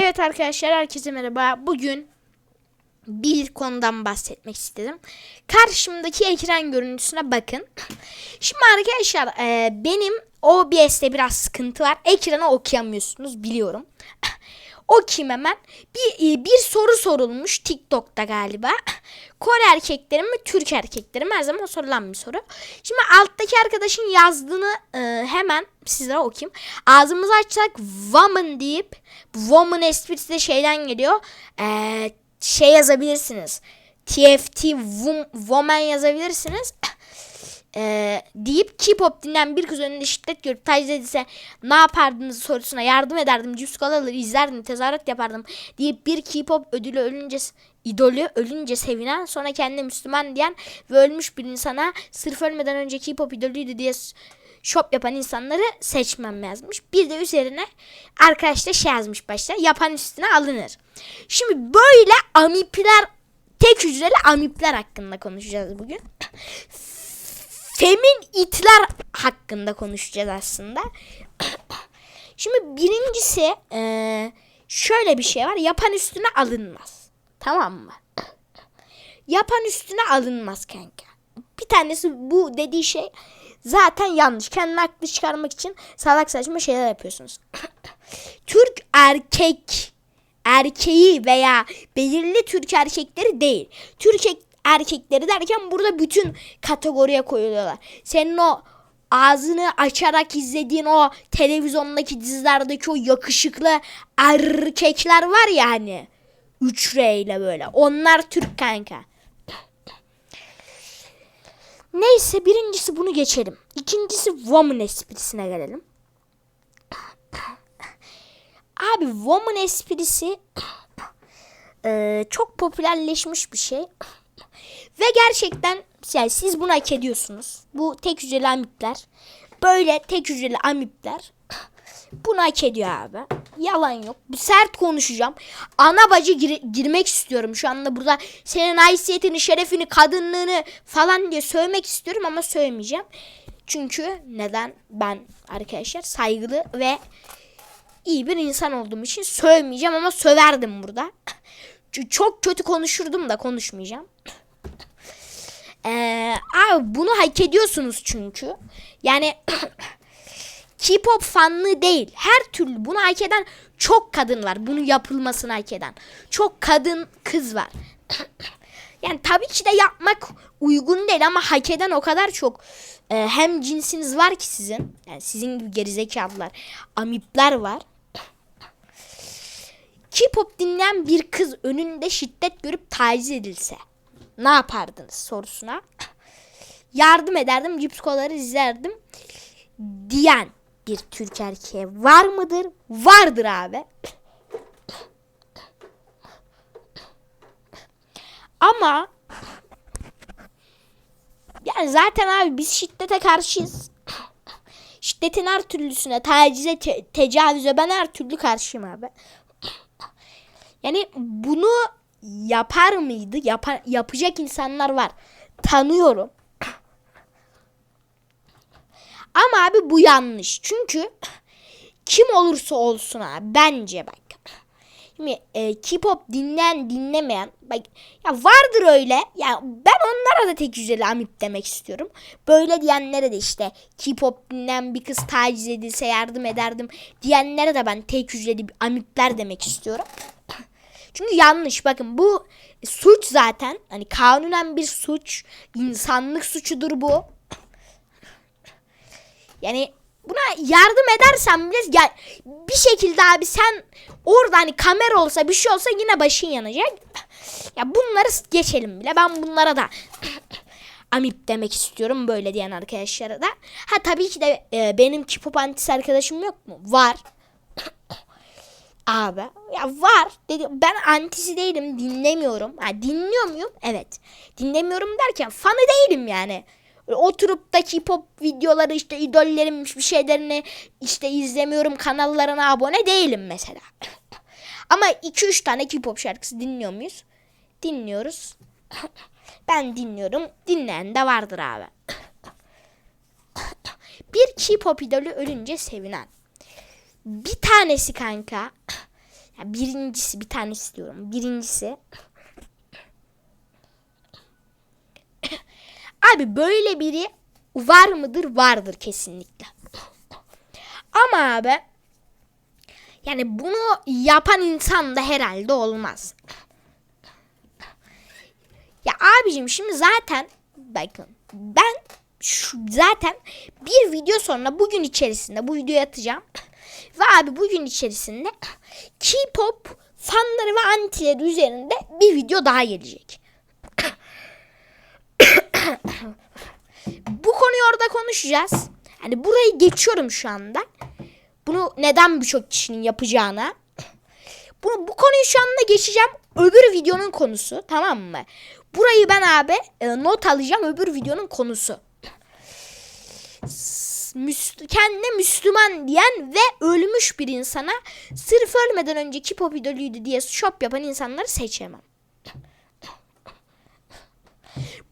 Evet arkadaşlar herkese merhaba. Bugün bir konudan bahsetmek istedim. Karşımdaki ekran görüntüsüne bakın. Şimdi arkadaşlar e, benim OBS'te biraz sıkıntı var. Ekranı okuyamıyorsunuz biliyorum. Okuyayım hemen. Bir, e, bir soru sorulmuş TikTok'ta galiba. Kore erkekleri mi Türk erkekleri mi her zaman sorulan bir soru. Şimdi alttaki arkadaşın yazdığını e, hemen sizlere okuyayım. Ağzımızı açsak woman deyip woman esprisi de şeyden geliyor. E, şey yazabilirsiniz. TFT wom- woman yazabilirsiniz. Ee, deyip K-pop dinleyen bir kız önünde şiddet görüp taciz edilse ne yapardınız sorusuna yardım ederdim. Cips kolaları izlerdim tezahürat yapardım deyip bir K-pop ödülü ölünce idolü ölünce sevinen sonra kendine Müslüman diyen ve ölmüş bir insana sırf ölmeden önce K-pop idolüydü diye şop yapan insanları seçmem yazmış. Bir de üzerine arkadaş da şey yazmış başta yapan üstüne alınır. Şimdi böyle amipler tek hücreli amipler hakkında konuşacağız bugün. Femin itler hakkında konuşacağız aslında. Şimdi birincisi eee, şöyle bir şey var. Yapan üstüne alınmaz. Tamam mı? Yapan üstüne alınmaz kanka. Bir tanesi bu dediği şey zaten yanlış. Kendini haklı çıkarmak için salak saçma şeyler yapıyorsunuz. Türk erkek erkeği veya belirli Türk erkekleri değil. Türk erkekleri derken burada bütün kategoriye koyuyorlar. Senin o ağzını açarak izlediğin o televizyondaki dizilerdeki o yakışıklı erkekler var ya hani. 3 R ile böyle. Onlar Türk kanka. Neyse birincisi bunu geçelim. İkincisi woman esprisine gelelim. Abi woman esprisi eee, çok popülerleşmiş bir şey. Ve gerçekten yani siz bunu hak ediyorsunuz. Bu tek hücreli amipler. Böyle tek hücreli amipler bunu hak ediyor abi. Yalan yok. Sert konuşacağım. Ana bacı gir- girmek istiyorum şu anda burada. Senin haysiyetini, şerefini, kadınlığını falan diye söylemek istiyorum ama söylemeyeceğim. Çünkü neden? Ben arkadaşlar saygılı ve iyi bir insan olduğum için sövmeyeceğim ama söverdim burada. Çok kötü konuşurdum da konuşmayacağım. Ee, abi bunu hak ediyorsunuz çünkü. Yani K-pop fanlığı değil. Her türlü bunu hak eden çok kadın var. Bunu yapılmasını hak eden. Çok kadın kız var. yani tabii ki de yapmak uygun değil ama hak eden o kadar çok e, hem cinsiniz var ki sizin. Yani sizin gibi gerizekalılar, amipler var. K-pop dinleyen bir kız önünde şiddet görüp taciz edilse ne yapardınız sorusuna yardım ederdim cips izlerdim diyen bir Türk erkeği var mıdır? Vardır abi. Ama yani zaten abi biz şiddete karşıyız. Şiddetin her türlüsüne, tacize, te- tecavüze ben her türlü karşıyım abi. Yani bunu yapar mıydı? Yapar, yapacak insanlar var. Tanıyorum. Ama abi bu yanlış. Çünkü kim olursa olsun abi bence bak. Şimdi e, K-pop dinleyen dinlemeyen bak ya vardır öyle. Ya ben onlara da tek güzeli amip demek istiyorum. Böyle diyenlere de işte K-pop dinleyen bir kız taciz edilse yardım ederdim diyenlere de ben tek hücreli amipler demek istiyorum. Çünkü yanlış bakın bu suç zaten hani kanunen bir suç insanlık suçudur bu. Yani buna yardım edersen bile gel bir şekilde abi sen orada hani kamera olsa bir şey olsa yine başın yanacak. Ya bunları geçelim bile. Ben bunlara da amip demek istiyorum böyle diyen arkadaşlara da. Ha tabii ki de e, benim antisi arkadaşım yok mu? Var. Abi ya var dedi ben antisi değilim dinlemiyorum. Ha dinliyor muyum? Evet. Dinlemiyorum derken fanı değilim yani. Oturup da K-pop videoları işte idollerimmiş bir şeylerini işte izlemiyorum kanallarına abone değilim mesela. Ama 2-3 tane K-pop şarkısı dinliyor muyuz? Dinliyoruz. Ben dinliyorum. Dinleyen de vardır abi. Bir K-pop idolü ölünce sevinen. Bir tanesi kanka Ya birincisi bir tane istiyorum. Birincisi Abi böyle biri var mıdır? Vardır kesinlikle. Ama abi yani bunu yapan insan da herhalde olmaz. Ya abicim şimdi zaten bakın ben şu zaten bir video sonra bugün içerisinde bu videoyu atacağım. Ve abi bugün içerisinde K-pop fanları ve antileri üzerinde bir video daha gelecek. bu konuyu orada konuşacağız. Hani burayı geçiyorum şu anda. Bunu neden birçok kişinin yapacağına. Bu, bu konuyu şu anda geçeceğim. Öbür videonun konusu tamam mı? Burayı ben abi e, not alacağım öbür videonun konusu. Müsl- kendine Müslüman diyen ve ölmüş bir insana sırf ölmeden önce K-pop idolüydü diye şop yapan insanları seçemem.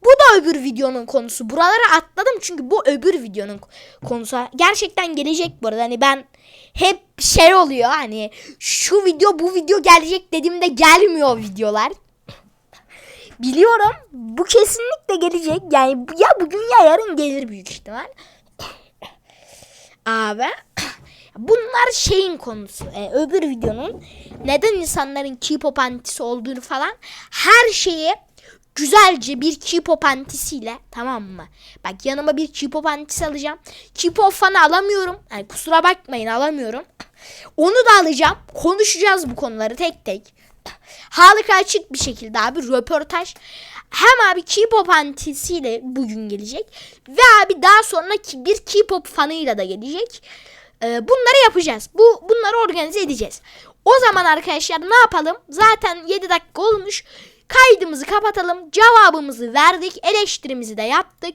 Bu da öbür videonun konusu. Buraları atladım çünkü bu öbür videonun konusu. Gerçekten gelecek bu arada. Hani ben hep şey oluyor hani şu video bu video gelecek dediğimde gelmiyor videolar. Biliyorum bu kesinlikle gelecek. Yani ya bugün ya yarın gelir büyük ihtimal. Abi bunlar şeyin konusu. Ee, öbür videonun neden insanların K-pop antisi olduğunu falan her şeyi güzelce bir K-pop antisiyle tamam mı? Bak yanıma bir K-pop antisi alacağım. K-pop fanı alamıyorum. Yani kusura bakmayın alamıyorum. Onu da alacağım. Konuşacağız bu konuları tek tek. Halka açık bir şekilde abi röportaj. Hem abi K-pop antisiyle bugün gelecek. Ve abi daha sonra bir K-pop fanıyla da gelecek. Ee, bunları yapacağız. Bu bunları organize edeceğiz. O zaman arkadaşlar ne yapalım? Zaten 7 dakika olmuş. Kaydımızı kapatalım. Cevabımızı verdik. Eleştirimizi de yaptık.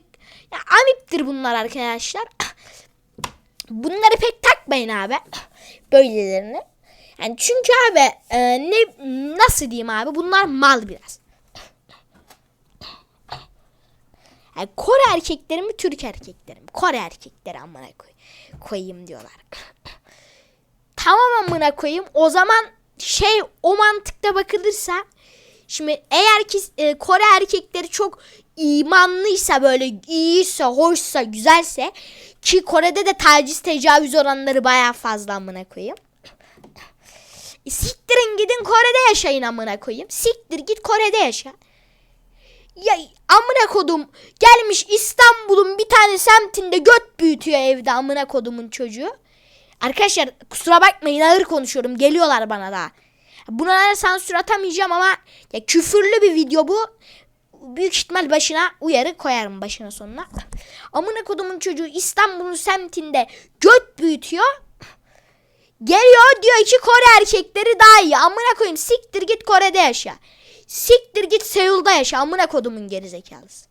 Ya amiptir bunlar arkadaşlar. Bunları pek takmayın abi. Böylelerini. Yani çünkü abi e, ne nasıl diyeyim abi bunlar mal biraz. Yani Kore erkekleri mi Türk erkekleri mi? Kore erkekleri amına koy, koyayım diyorlar. tamam amına koyayım. O zaman şey o mantıkta bakılırsa şimdi eğer ki e, Kore erkekleri çok imanlıysa böyle iyiyse, hoşsa, güzelse ki Kore'de de taciz tecavüz oranları baya fazla amına koyayım. E, Siktirin gidin Kore'de yaşayın amına koyayım. Siktir git Kore'de yaşa. Ya amına kodum gelmiş İstanbul'un bir tane semtinde göt büyütüyor evde amına kodumun çocuğu. Arkadaşlar kusura bakmayın ağır konuşuyorum geliyorlar bana da. Buna sansür atamayacağım ama ya küfürlü bir video bu. Büyük ihtimal başına uyarı koyarım başına sonuna. Amına kodumun çocuğu İstanbul'un semtinde göt büyütüyor. Geliyor diyor ki Kore erkekleri daha iyi. Amına koyayım siktir git Kore'de yaşa. Siktir git Seul'da yaşa. Amına kodumun gerizekalısı.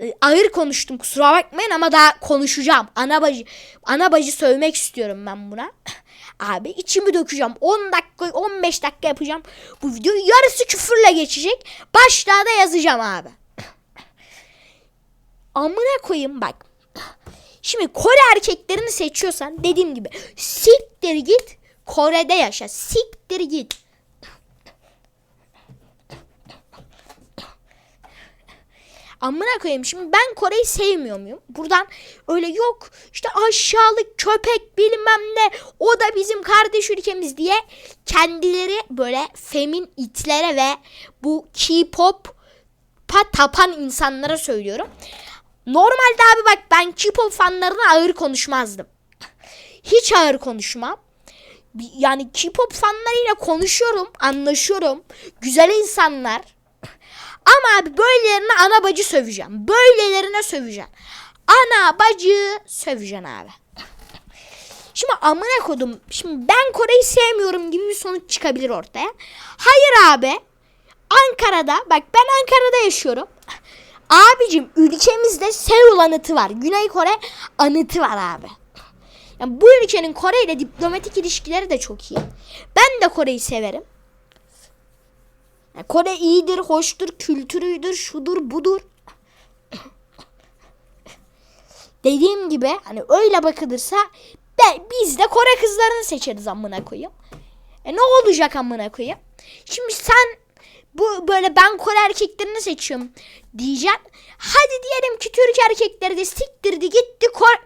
Ee, Ağır konuştum kusura bakmayın ama daha konuşacağım. Ana bacı, ana bacı sövmek istiyorum ben buna. Abi içimi dökeceğim. 10 dakika 15 dakika yapacağım. Bu video yarısı küfürle geçecek. Başlığa da yazacağım abi. Amına koyayım bak. Şimdi Kore erkeklerini seçiyorsan dediğim gibi siktir git Kore'de yaşa. Siktir git. Amına koyayım şimdi ben Kore'yi sevmiyor muyum? Buradan öyle yok işte aşağılık köpek bilmem ne o da bizim kardeş ülkemiz diye kendileri böyle femin itlere ve bu K-pop pa tapan insanlara söylüyorum. Normalde abi bak ben K-pop fanlarına ağır konuşmazdım. Hiç ağır konuşmam. Yani K-pop fanlarıyla konuşuyorum, anlaşıyorum. Güzel insanlar. Ama abi böylelerine ana bacı söveceğim. Böylelerine söveceğim. Ana bacı söveceksin abi. Şimdi amına kodum. Şimdi ben Kore'yi sevmiyorum gibi bir sonuç çıkabilir ortaya. Hayır abi. Ankara'da bak ben Ankara'da yaşıyorum. Abicim ülkemizde Seul anıtı var. Güney Kore anıtı var abi. Yani bu ülkenin Kore ile diplomatik ilişkileri de çok iyi. Ben de Kore'yi severim. Yani Kore iyidir, hoştur, kültürüdür, şudur, budur. Dediğim gibi hani öyle bakılırsa Be, biz de Kore kızlarını seçeriz amına koyayım. E ne olacak amına koyayım? Şimdi sen bu böyle ben Kore erkeklerini seçiyorum diyeceksin. Hadi diyelim ki Türk erkekleri de siktirdi gitti Kore,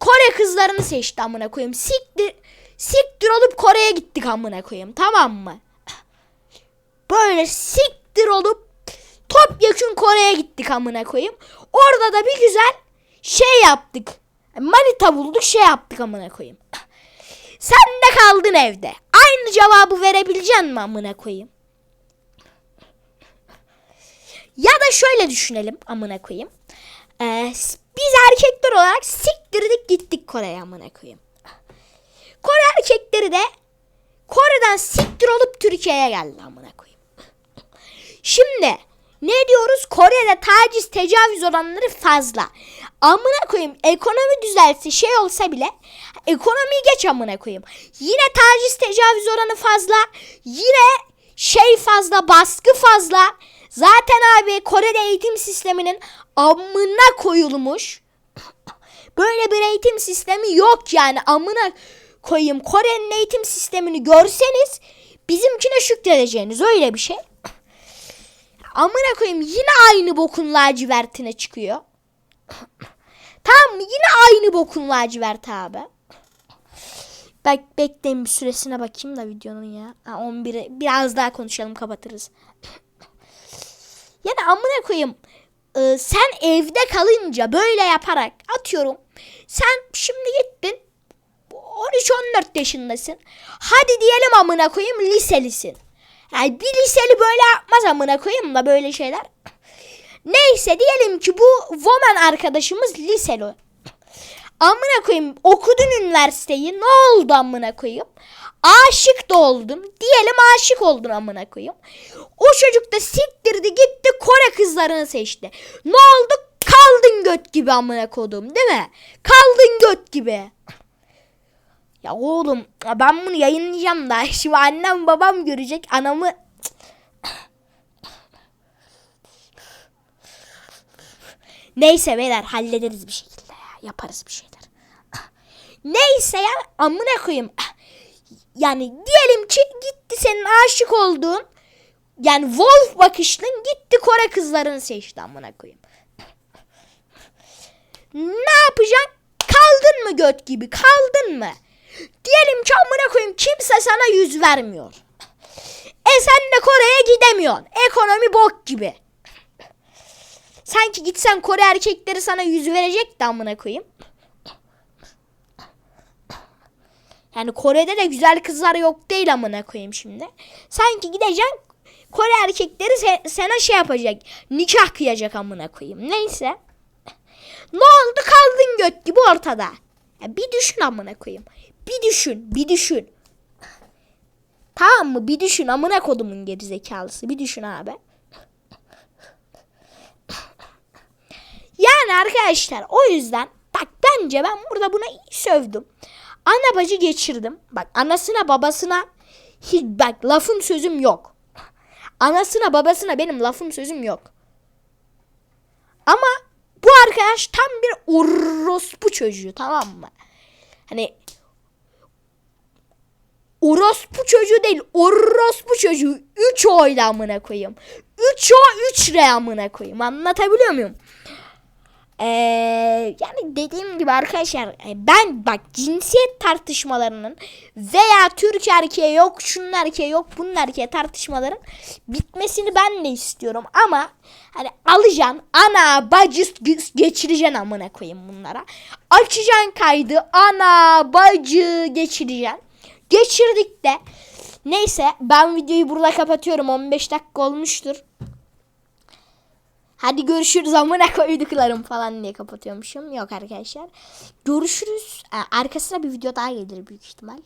Kore kızlarını seçti amına koyayım. Siktir siktir olup Kore'ye gittik amına koyayım. Tamam mı? Böyle siktir olup topyekun Kore'ye gittik amına koyayım. Orada da bir güzel şey yaptık. Manita bulduk şey yaptık amına koyayım. Sen de kaldın evde. Aynı cevabı verebilecek mi amına koyayım? Ya da şöyle düşünelim amına koyayım. Ee, biz erkekler olarak siktirdik gittik Kore'ye amına koyayım. Kore erkekleri de Kore'den siktir olup Türkiye'ye geldi amına koyayım. Şimdi ne diyoruz? Kore'de taciz, tecavüz oranları fazla. Amına koyayım ekonomi düzelse şey olsa bile ekonomiyi geç amına koyayım. Yine taciz, tecavüz oranı fazla. Yine şey fazla, baskı fazla. Zaten abi Kore'de eğitim sisteminin amına koyulmuş. Böyle bir eğitim sistemi yok yani amına koyayım. Kore'nin eğitim sistemini görseniz bizimkine şükredeceğiniz öyle bir şey. Amına koyayım yine aynı bokun lacivertine çıkıyor. tamam? Yine aynı bokun laciverti abi. Bek bekleyin bir süresine bakayım da videonun ya. Ha, 11'e biraz daha konuşalım kapatırız. yani amına koyayım. e, sen evde kalınca böyle yaparak atıyorum. Sen şimdi gittin 13-14 yaşındasın. Hadi diyelim amına koyayım liselisin. Yani bir liseli böyle yapmaz amına koyayım da böyle şeyler. Neyse diyelim ki bu woman arkadaşımız liseli. Amına koyayım okudun üniversiteyi ne oldu amına koyayım? Aşık da oldun. Diyelim aşık oldun amına koyayım. O çocuk da siktirdi gitti Kore kızlarını seçti. Ne oldu? Kaldın göt gibi amına kodum değil mi? Kaldın göt gibi. Ya oğlum ben bunu yayınlayacağım da şimdi annem babam görecek anamı Neyse beyler hallederiz bir şekilde ya. Yaparız bir şeyler. Neyse ya amına koyayım. Yani diyelim ki gitti senin aşık olduğun yani Wolf bakışlın gitti Kore kızlarını seçti amına koyayım. Ne yapacaksın? Kaldın mı göt gibi? Kaldın mı? Diyelim ki amına koyayım kimse sana yüz vermiyor. E sen de Kore'ye gidemiyorsun. Ekonomi bok gibi. Sanki gitsen Kore erkekleri sana yüz verecek de amına koyayım. Yani Kore'de de güzel kızlar yok değil amına koyayım şimdi. Sanki gideceksin Kore erkekleri se- sana şey yapacak. Nikah kıyacak amına koyayım. Neyse. Ne oldu kaldın göt gibi ortada. Ya bir düşün amına koyayım. Bir düşün, bir düşün. Tamam mı? Bir düşün amına kodumun gerizekalısı. Bir düşün abi. Yani arkadaşlar o yüzden bak bence ben burada buna sövdüm. Ana bacı geçirdim. Bak anasına babasına hiç bak lafım sözüm yok. Anasına babasına benim lafım sözüm yok. Ama bu arkadaş tam bir orospu çocuğu tamam mı? Hani orospu çocuğu değil orospu çocuğu 3 oyla amına koyayım. 3 o 3 re amına koyayım. Anlatabiliyor muyum? Ee, yani dediğim gibi arkadaşlar e, ben bak cinsiyet tartışmalarının veya Türk erkeği yok şunun erkeği yok bunun erkeği tartışmaların bitmesini ben de istiyorum ama hani alacaksın ana bacı ge- geçireceksin amına koyayım bunlara açacaksın kaydı ana bacı geçireceksin geçirdik de neyse ben videoyu burada kapatıyorum 15 dakika olmuştur Hadi görüşürüz amına koyduklarım falan diye kapatıyormuşum. Yok arkadaşlar. Görüşürüz. Ee, arkasına bir video daha gelir büyük ihtimal.